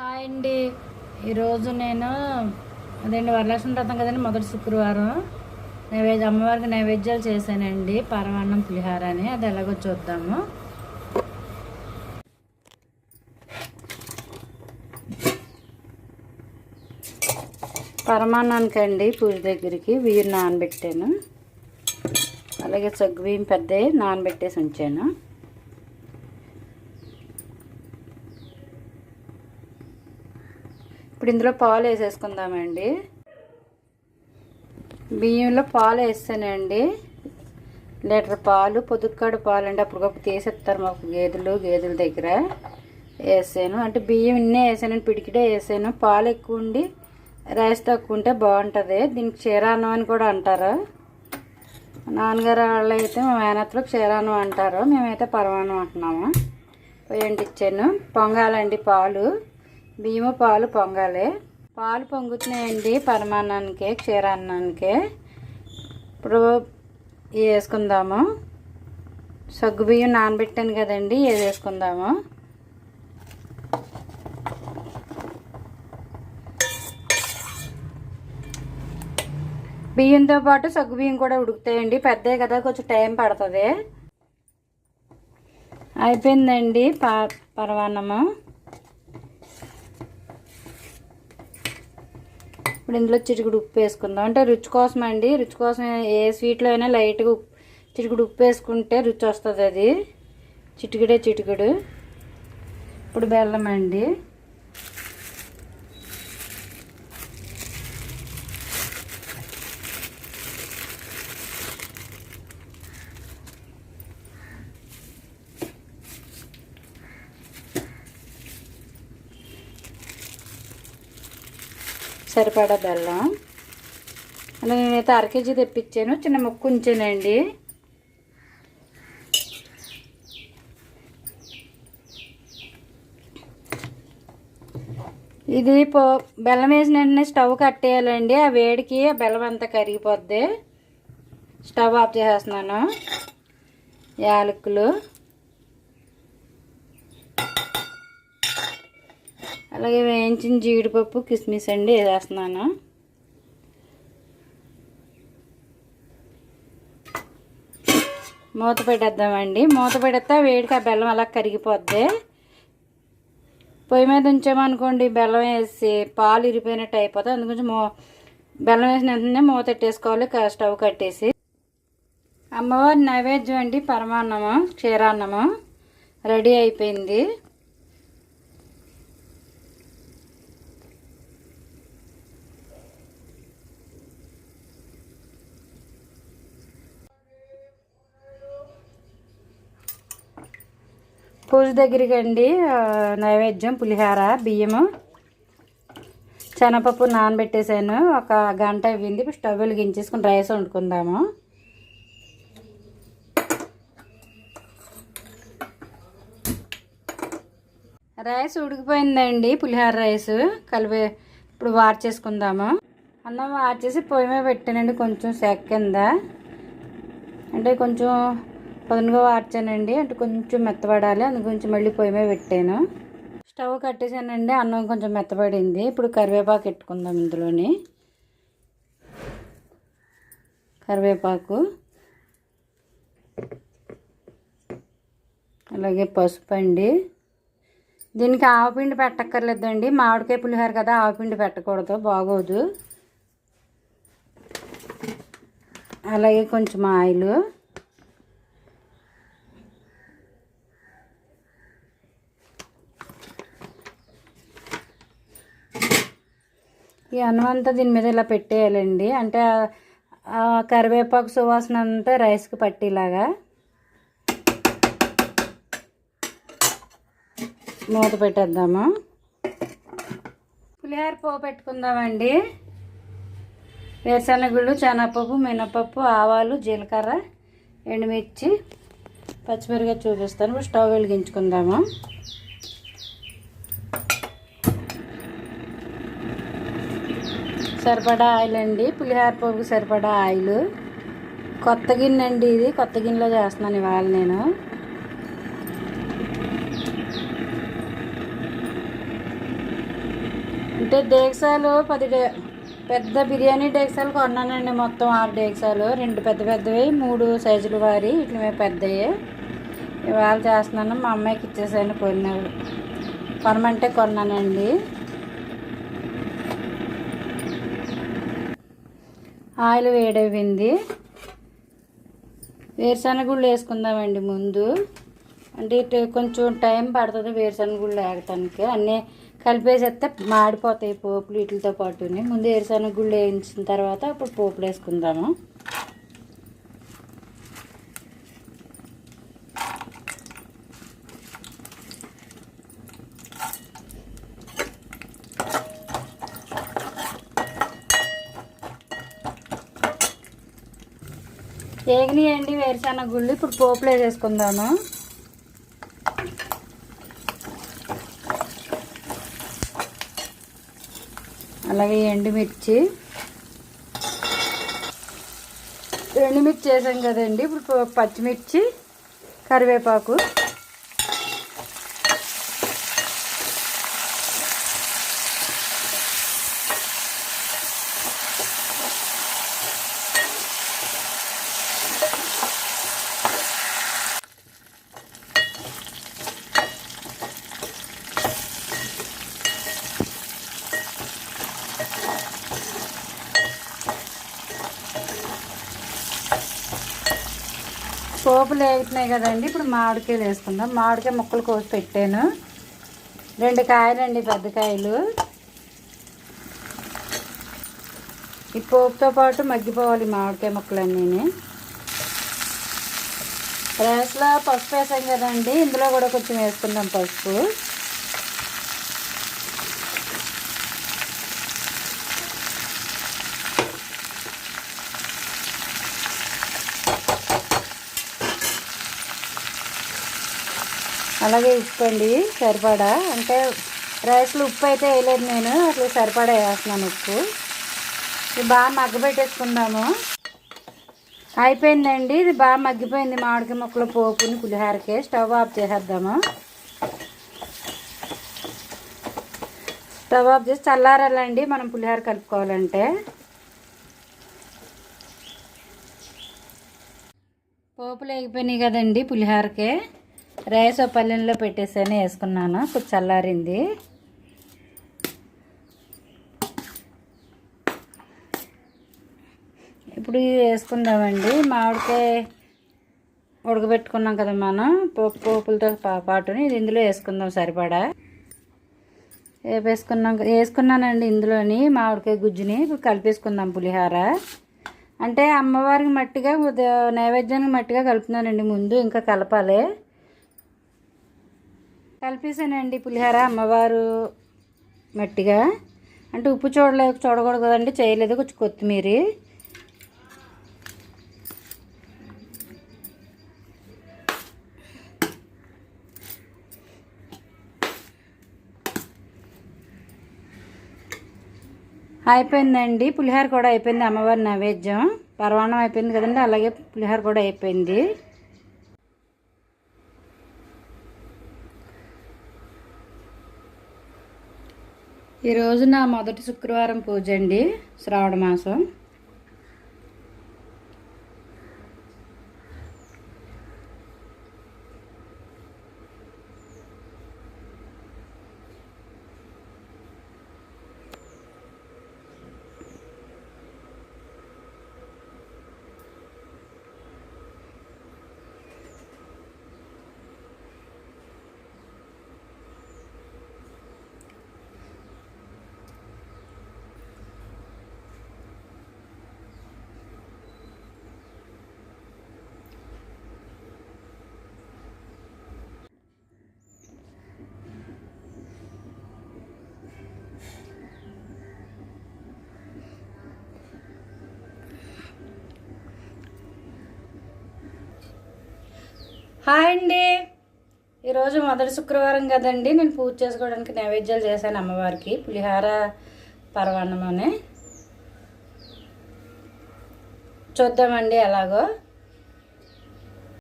Hi అండి. ఈరోజు నేను అదేంటి వరలక్ష్మి వ్రతం కదండి మొదటి శుక్రవారం. నైవేద్య అమ్మవారికి నైవేద్యాలు చేశానండి. పరమాన్నం పులిహార అని. అది ఎలాగో చూద్దాము. పరమాన్నానికి అండి పూజ దగ్గరికి వీరు నానబెట్టాను. అలాగే సగ్గు బియ్యం పెద్ద నానబెట్టేసి ఉంచాను. ఇప్పుడు ఇందులో పాలు వేసేసుకుందామండి. బియ్యంలో పాలు వేస్తానండి. లీటర్ పాలు పొదుక్కాడు పాలు అండి అప్పటికప్పుడు తీసేస్తారు మాకు గేదెలు గేదెల దగ్గర. వేసాను. అంటే బియ్యం ఇన్నే వేసాను పిడికిడే వేసాను. పాలు ఎక్కువ ఉండి రైస్ తక్కువ ఉంటే బాగుంటుంది. దీనికి క్షీరాన్నం అని కూడా అంటారు. నాన్నగారు వాళ్ళు అయితే మా మేనత్తలో క్షీరాన్నం అంటారు. మేమైతే పరమాన్నం అంటున్నాము. పోయండి ఇచ్చాను పొంగాలండి పాలు. బియ్యము పాలు పొంగాలి. పాలు పొంగుతున్నాయండి పరమాన్నానికి క్షీరాన్నానికి. ఇప్పుడు వేసుకుందాము. సగ్గు బియ్యం నానబెట్టాను కదండి ఇది వేసుకుందాము. బియ్యంతో పాటు సగ్గు బియ్యం కూడా ఉడుకుతాయండి. పెద్దవి కదా కొంచెం టైం పడుతుంది. అయిపోయిందండి పా పరమాన్నము. ఇప్పుడు ఇందులో చిటికుడు ఉప్పు వేసుకుందాం. అంటే రుచి కోసం అండి? రుచి కోసం ఏ స్వీట్లో అయినా లైట్గా ఉప్పు చిటికుడు ఉప్పు వేసుకుంటే రుచి వస్తుంది అది. చిటికిడే చిటికుడు. ఇప్పుడు బెల్లం అండి సరిపడా బెల్లం. అలా నేనైతే అర కేజీ తెప్పించాను. చిన్న ముక్కు ఉంచానండి. ఇది పో బెల్లం వేసిన వెంటనే స్టవ్ కట్టేయాలండి. ఆ వేడికి ఆ బెల్లం అంతా కరిగిపోద్ది. స్టవ్ ఆఫ్ చేసేస్తున్నాను. యాలకులు. అలాగే వేయించిన జీడిపప్పు కిస్మిస్ అండి వేసేస్తున్నాను మూత పెట్టేద్దామండి. మూత పెడితే వేడికి ఆ బెల్లం అలా కరిగిపోద్ది. పొయ్యి మీద ఉంచామనుకోండి బెల్లం వేసి పాలు ఇరిపోయినట్టు అయిపోతుంది అందుకొంచెం మూ బెల్లం వేసిన వెంటనే మూత పెట్టేసుకోవాలి స్టవ్ కట్టేసి. అమ్మవారి నైవేద్యం అండి పరమాన్నము క్షీరాన్నము. రెడీ అయిపోయింది. పూజ దగ్గరికి అండి నైవేద్యం పులిహార బియ్యము. శనగపప్పు నానబెట్టేసాను ఒక గంట అయ్యింది. ఇప్పుడు స్టవ్ వెలిగించేసుకుని రైస్ వండుకుందాము. రైస్ ఉడికిపోయిందండి పులిహార రైస్. కలిపి ఇప్పుడు వార్చేసుకుందాము అన్నం వార్చేసి పొయ్యి మీద పెట్టానండి కొంచెం సెక్ కింద. అంటే కొంచెం పదునుగా వార్చానండి. అంటే కొంచెం మెత్తపడాలి అందు గురించి మళ్ళీ పొయ్యి మీద పెట్టాను. స్టవ్ కట్టేసానండి. అన్నం కొంచెం మెత్తపడింది ఇప్పుడు కరివేపాకు పెట్టుకుందాం ఇందులోని. కరివేపాకు. అలాగే పసుపు అండి. దీనికి ఆవపిండి పెట్టక్కర్లేదండి. మామిడికాయ పులిహోర కదా ఆవపిండి పెట్టకూడదు. బాగోదు. అలాగే కొంచెం ఆయిల్. ఈ అన్నం అంతా దీని మీద ఇలా పెట్టేయాలండి. అంటే కరివేపాకు సువాసన అంతా రైస్కి పట్టేలాగా మూత పెట్టేద్దాము. పులిహోర పువ్వు పెట్టుకుందామండి. వేరుశనగుళ్ళు శనగపప్పు మినపప్పు ఆవాలు జీలకర్ర ఎండుమిర్చి పచ్చిమిరగా చూపిస్తాను. ఇప్పుడు స్టవ్ వెలిగించుకుందాము. సరిపడా ఆయిల్ అండి. పులిహార పోపుకి సరిపడా ఆయిల్. కొత్త గిన్నె అండి ఇది. కొత్త గిన్నెలో చేస్తున్నాను ఇవాళ నేను. అంటే డేక్సాలు పది డే పెద్ద బిర్యానీ డేక్సాలు కొన్నానండి మొత్తం ఆరు డేక్సాలు. రెండు పెద్ద పెద్దవి మూడు సైజులు వారి. ఇట్లా పెద్దవి ఇవాళ చేస్తున్నాను. మా అమ్మాయికి ఇచ్చేసాను కొన్ని కొనమంటే కొన్నానండి. ఆయిల్ వేడైపోయింది వేరుశనగుళ్ళు వేసుకుందామండి ముందు. అంటే ఇటు కొంచెం టైం పడుతుంది వేరుశనగుళ్ళు వేగటానికి. అన్నీ కలిపేసేస్తే మాడిపోతాయి పోపులు వీటితో పాటుని. ముందు వేరుశనగుళ్ళు వేయించిన తర్వాత అప్పుడు పోపులు వేసుకుందాము. వేగినాయండి వేరుశనగ గుళ్ళు. ఇప్పుడు పోపులు వేసేసుకుందాము అలాగే ఎండుమిర్చి. ఎండుమిర్చి వేసాం కదండి ఇప్పుడు పచ్చిమిర్చి కరివేపాకు. పోపులు వేగుతున్నాయి కదండి. ఇప్పుడు మామిడికాయలు వేసుకుందాం. మామిడికాయ ముక్కలు కోసి పెట్టాను. రెండు కాయలండి పెద్ద కాయలు. ఈ పోపుతో పాటు మగ్గిపోవాలి మామిడికాయ ముక్కలన్నీ రైస్లో పసుపు వేసాం కదండి. ఇందులో కూడా కొంచెం వేసుకుందాం పసుపు. అలాగే ఉప్పు అండి సరిపడా. అంటే రైస్లో ఉప్పు అయితే వేయలేదు నేను అట్లా సరిపడా వేస్తున్నాను ఉప్పు. ఇది బాగా మగ్గబెట్టేసుకుందాము. అయిపోయిందండి ఇది బాగా మగ్గిపోయింది మామిడికాయ మొక్కల పోపుని పులిహారకి. స్టవ్ ఆఫ్ చేసేద్దాము. స్టవ్ ఆఫ్ చేసి చల్లారాలండి మనం పులిహార కలుపుకోవాలంటే. పోపులు వేగిపోయినాయి కదండి పులిహారకే. రైస్ పల్లెల్లో పల్లెంలో పెట్టేసాను వేసుకున్నాను. కొంచెం చల్లారింది. ఇప్పుడు వేసుకుందామండి. మామిడికాయ ఉడకబెట్టుకున్నాం కదా మనం. పోపు పోపులతో పా- పాటుని ఇది ఇందులో వేసుకుందాం సరిపడా. వేసుకున్నాం వేసుకున్నానండి ఇందులోని మామిడికాయ గుజ్జుని. కలిపేసుకుందాం పులిహార. అంటే అమ్మవారికి మట్టిగా నైవేద్యానికి మట్టిగా కలుపుతున్నానండి ముందు. ఇంకా కలపాలి. కలిపేసానండి పులిహార అమ్మవారు మట్టిగా. అంటే ఉప్పు చూడలేదు చూడకూడదు కదండి చేయలేదు కొంచెం కొత్తిమీర. అయిపోయిందండి పులిహార కూడా అయిపోయింది అమ్మవారి నైవేద్యం. పర్వాణం అయిపోయింది కదండి అలాగే పులిహార కూడా అయిపోయింది. ఈరోజు నా మొదటి శుక్రవారం పూజ అండి. శ్రావణ మాసం. హాయ్ అండి. ఈరోజు మొదటి శుక్రవారం కదండి. నేను పూజ చేసుకోవడానికి నైవేద్యాలు చేశాను అమ్మవారికి పులిహార పరవాన్నం చూద్దామండి ఎలాగో.